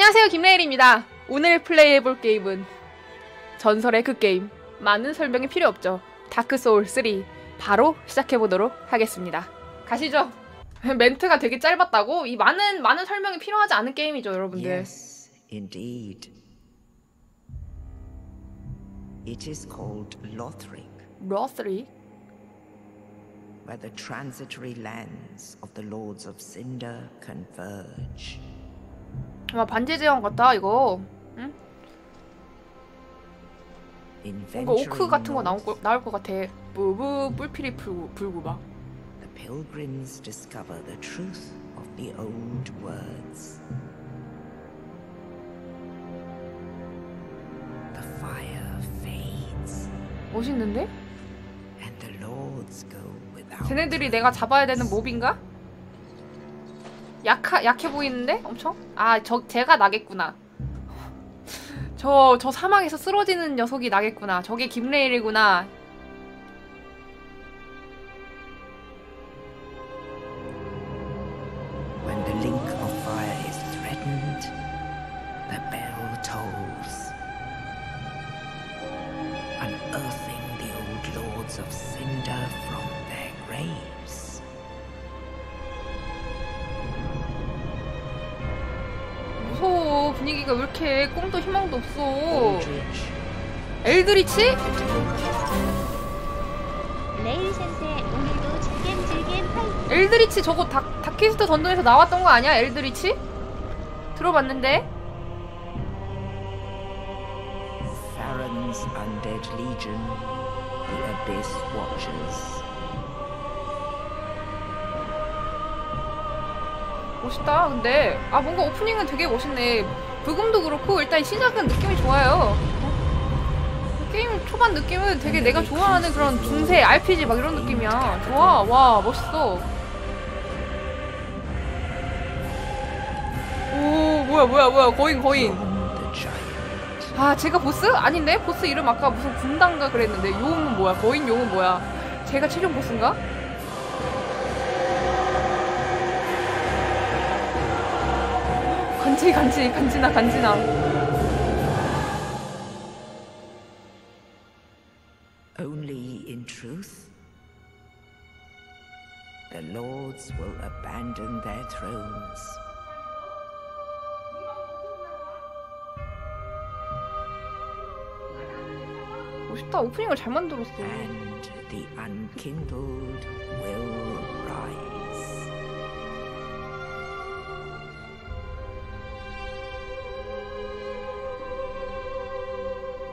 안녕하세요 김레일입니다. 오늘 플레이해볼 게임은 전설의 그 게임. 많은 설명이 필요 없죠. 다크소울 3 바로 시작해보도록 하겠습니다. 가시죠. 멘트가 되게 짧았다고? 이 많은 많은 설명이 필요하지 않은 게임이죠 여러분들. Yes, indeed. It is called Lothric, 로스리 where the transitory lands of the Lords of Cinder converge. 와 반지 제왕 같다 이거 응? 뭔가 오크 같은 거 나올 거, 나올 것 같아 부부 뿔피리 불구, 불구 막 the pilgrims discover the truth of the old words. The fire fades, 멋있는데? and the lords go without. 쟤네들이 내가 잡아야 되는 몹인가? 약하, 약해 보이는데? 엄청? 아, 저, 제가 나겠구나. 저, 저 사망에서 쓰러지는 녀석이 나겠구나. 저게 김레일이구나. 왜 이렇게 꿈도 희망도 없어. 엘드리치? 레일 센세 오늘도 즐겜 즐겜 화이팅 엘드리치 저거 다, 다키스트 던전에서 나왔던 거 아니야? 엘드리치? 들어봤는데? Farron's undead legion, the Abyss Watchers. 멋있다 근데 아 뭔가 오프닝은 되게 멋있네 부금도 그렇고 일단 시작은 느낌이 좋아요 어? 게임 초반 느낌은 되게 내가 좋아하는 그런 중세 RPG 막 이런 느낌이야 좋아 와 멋있어 오 뭐야 뭐야 뭐야 거인 거인. 아 제가 보스? 아닌데? 보스 이름 아까 무슨 군단가 그랬는데 용은 뭐야 거인 용은 뭐야 제가 최종 보스인가? 간지 간지 간지나 간지나 Only in truth, the lords will abandon their thrones. 멋있다 오프닝을 잘 만들었어 and the unkindled will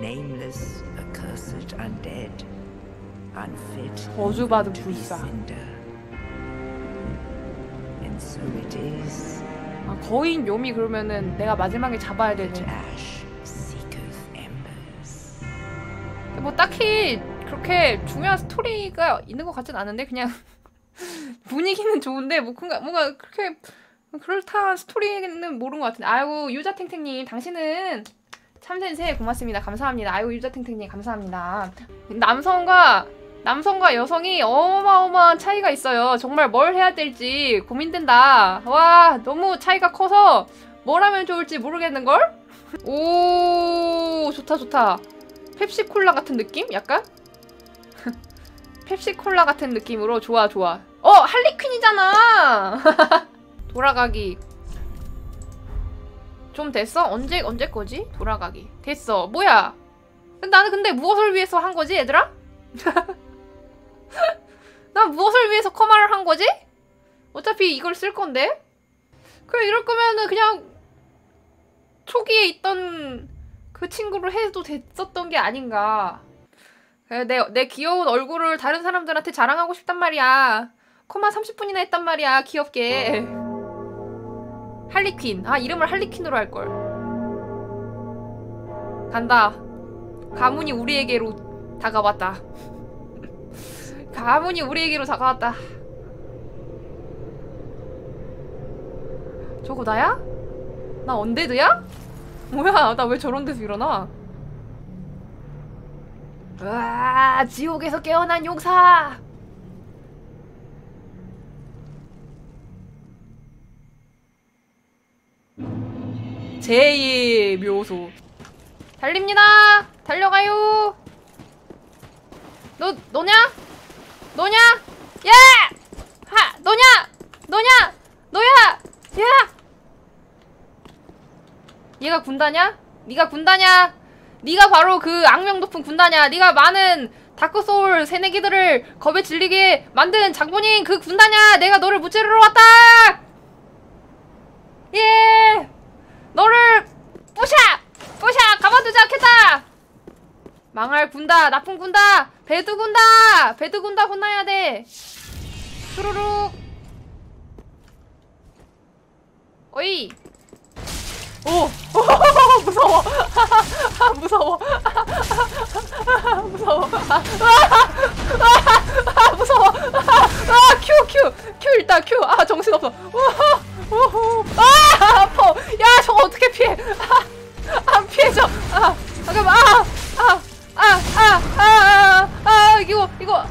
Nameless, accursed undead, unfit 저주받은 to be 불사. cinder. And so it is 아, 거인 요미 그러면은 내가 마지막에 잡아야 that 되는 ash seeketh embers. 뭐 딱히 그렇게 중요한 스토리가 있는 것 같진 않은데 그냥 분위기는 좋은데 뭐 뭔가, 뭔가 그렇게 그렇다한 스토리는 모르는 것 같은데 아이고 유자탱탱님 당신은 참새새 고맙습니다 감사합니다 아이고 유자탱탱님 감사합니다 남성과 남성과 여성이 어마어마한 차이가 있어요 정말 뭘 해야 될지 고민된다 와 너무 차이가 커서 뭘 하면 좋을지 모르겠는걸 오 좋다 좋다 펩시콜라 같은 느낌? 약간? 펩시콜라 같은 느낌으로 좋아 좋아 어! 할리퀸이잖아! 돌아가기 좀 됐어? 언제 언제 거지? 돌아가기 됐어 뭐야 나는 근데 무엇을 위해서 한 거지 얘들아? 난 무엇을 위해서 커마를 한 거지? 어차피 이걸 쓸 건데 그래 이럴 거면은 그냥 초기에 있던 그 친구를 해도 됐었던 게 아닌가. 내, 내 귀여운 얼굴을 다른 사람들한테 자랑하고 싶단 말이야. 코마 30분이나 했단 말이야, 귀엽게. 할리퀸. 아, 이름을 할리퀸으로 할걸. 간다. 가문이 우리에게로 다가왔다. 가문이 우리에게로 다가왔다. 저거 나야? 나 언데드야? 뭐야, 나 왜 저런 데서 일어나? 으아, 지옥에서 깨어난 용사! 제2의 묘소. 달립니다. 달려가요. 너 너냐? 너냐? 야! 하 너냐? 너냐? 너야! 야! 얘가 군다냐? 네가 군다냐? 네가 바로 그 악명 높은 군다냐? 네가 많은 다크 소울 새내기들을 겁에 질리게 만든 장본인 그 군다냐? 내가 너를 무찌르러 왔다. 예, 너를 부샤, 부샤 가만두지 않겠다. 망할 군다, 나쁜 군다, 배드 군다, 배드 군다 혼나야 돼. 수루룩. 어이. 오, 무서워. 무서워. 무서워. 아, 무서워. 아, 큐, 큐, 큐 일단 큐. 아, 정신 없어. 우후. 아, 아파. 야, 저거 어떻게 피해? 아, 안 피해져. 아, 잠깐만. 아, 아, 아, 아, 아, 이거, 이거.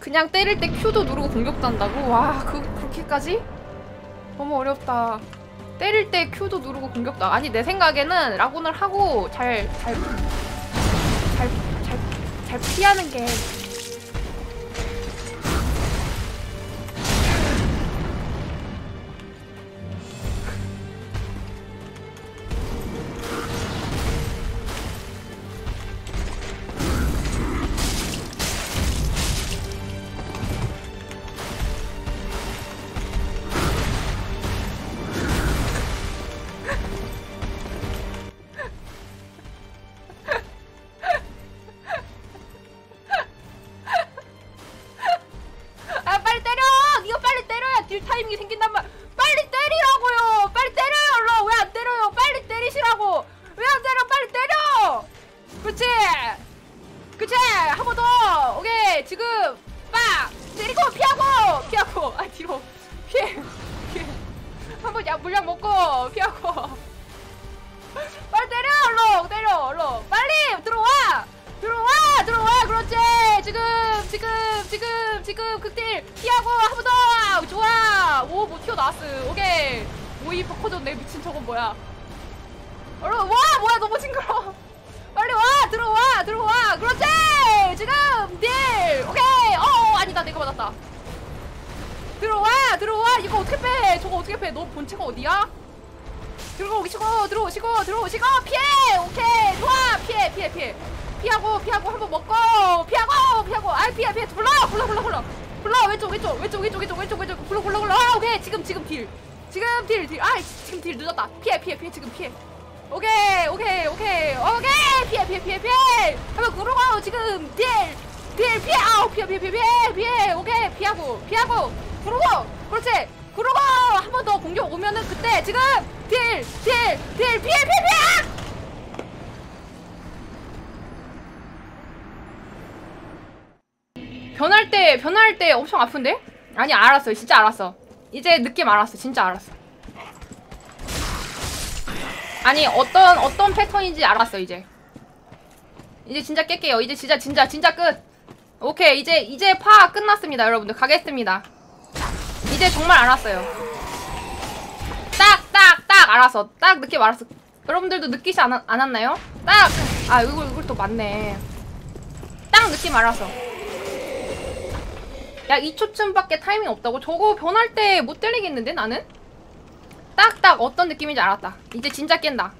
그냥 때릴 때 Q도 누르고 공격도 한다고? 와, 그, 그렇게까지? 너무 어렵다. 때릴 때 Q도 누르고 공격도. 아니, 내 생각에는 라곤을 하고 잘, 잘, 잘, 잘, 잘 피하는 게. 먹고! 피하고! 빨리 때려! 얼른! 때려! 얼른! 빨리! 들어와! 들어와! 들어와! 그렇지! 지금! 지금! 지금! 지금! 극딜! 피하고! 한번 더! 좋아! 오! 뭐 튀어나왔어! 오케이! 오이 퍼커졌네 미친 저건 뭐야 얼른 와! 뭐야 너무 징그러워 빨리 와! 들어와! 들어와! 그렇지! 지금! 딜! 오케이! 어 아니다 내가 맞았다 들어와! 들어와! 이거 어떻게 빼! 저거 어떻게 빼! 너 본체가 어디야? 들어오시고 들어오시고 들어오시고. 피해! 오케이! 좋아! 피해 피해 피해. 피하고 피하고 한번 먹고. 피하고 피하고. 아이 피해 피해. 불러 불러 불러 불러. 불러 왼쪽 왼쪽 왼쪽 왼쪽 왼쪽 왼쪽 왼쪽. 불러 불러 불러. 아 오케이. 지금 지금 딜. 지금 딜딜아 지금 딜 늦었다. 피해 피해 피해 지금 피해. 오케이 오케이 오케이. 오케이. 피해 피해 피해 피해. 한번 구르고 지금 딜딜 피해. 아우 피해 피해 피해 피해. 피해. 오케이. 피하고 피하고. 구르고 그렇지. 구르고 한 번 더 공격 오면은 그때 지금 딜 딜 딜 피해 피해 피해! 변할 때 변할 때 엄청 아픈데? 아니 알았어. 진짜 알았어. 이제 느낌 알았어. 진짜 알았어. 아니 어떤 어떤 패턴인지 알았어 이제. 이제 진짜 깰게요. 이제 진짜 진짜 진짜 끝. 오케이. 이제 이제 파 끝났습니다 여러분들. 가겠습니다 이제 정말 알았어요. 딱 딱 딱 알았어. 딱 느낌 알았어. 여러분들도 느끼지 않, 않았나요? 딱 아 이걸 이걸 또 맞네. 딱 느낌 알았어. 야 2초쯤밖에 타이밍 없다고? 저거 변할 때 못 때리겠는데 나는? 딱딱 어떤 느낌인지 알았다. 이제 진짜 깬다.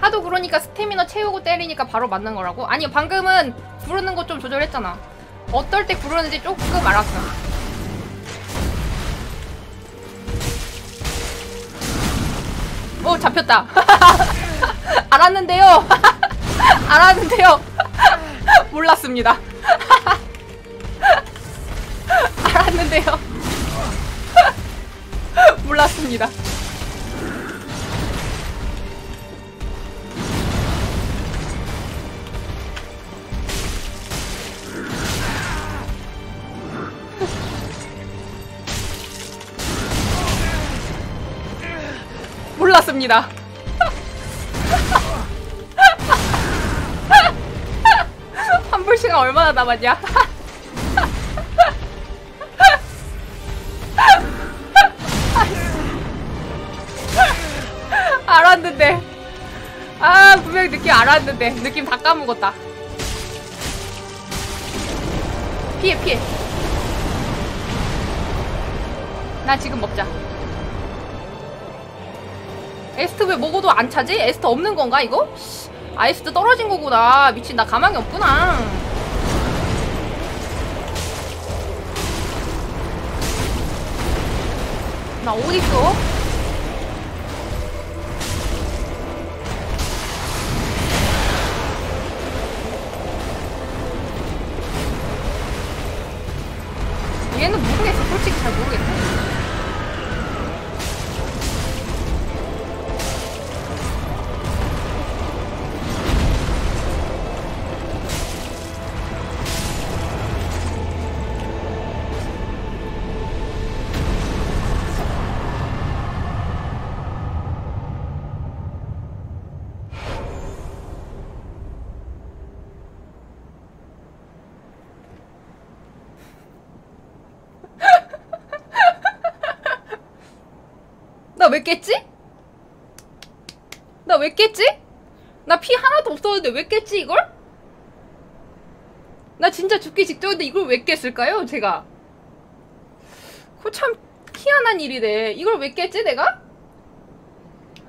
하도 그러니까 스태미너 채우고 때리니까 바로 맞는 거라고? 아니 방금은 부르는 거좀 조절했잖아 어떨 때 부르는지 조금 알았어. 오 잡혔다. 알았는데요. 알았는데요. 몰랐습니다. 알았는데요. 몰랐습니다 몰랐습니다 한번 시간 얼마나 남았냐? 알았는데. 아, 분명히 느낌 알았는데. 느낌 다 까먹었다. 피해, 피해. 나 지금 먹자. 에스트 왜 먹어도 안 차지? 에스트 없는 건가, 이거? 씨, 아, 에스트 떨어진 거구나. 미친, 나 가망이 없구나. 나 어딨어? 나 왜 깼지? 나 왜 깼지? 나 피 하나도 없었는데 왜 깼지 이걸? 나 진짜 죽기 직전인데 이걸 왜 깼을까요 제가? 그거 참 희한한 일이네 이걸 왜 깼지 내가?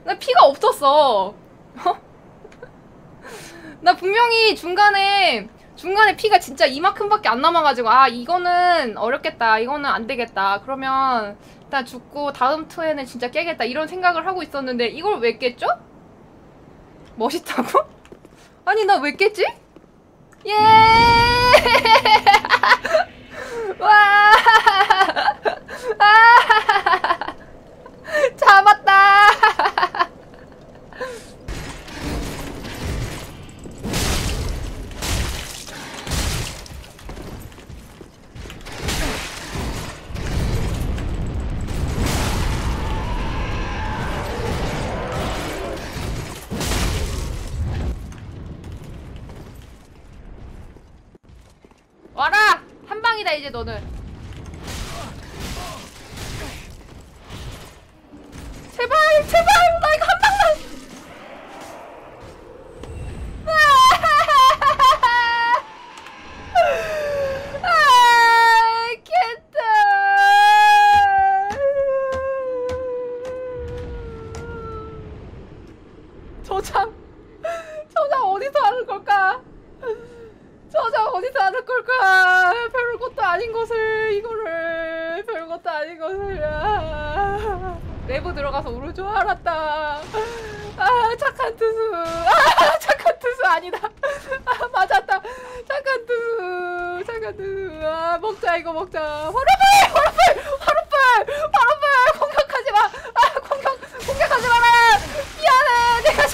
나 피가 없었어 나 분명히 중간에 중간에 피가 진짜 이만큼밖에 안 남아가지고 아 이거는 어렵겠다 이거는 안 되겠다 그러면 일단 죽고 다음 투에는 진짜 깨겠다 이런 생각을 하고 있었는데 이걸 왜 깼죠? 멋있다고? 아니 나 왜 깼지? 예! 와! 아! 잡았다! 너는. 아무것도 아닌 것을 아, 내부 들어가서 우를 줄 알았다. 아 착한 투수. 아 착한 투수 아니다. 아 맞았다. 착한 투수. 착한 투수. 아 먹자 이거 먹자. 화로발 화로발 화로발 화로발 공격하지 마 아 공격 공격하지 마라! 미안해! 내가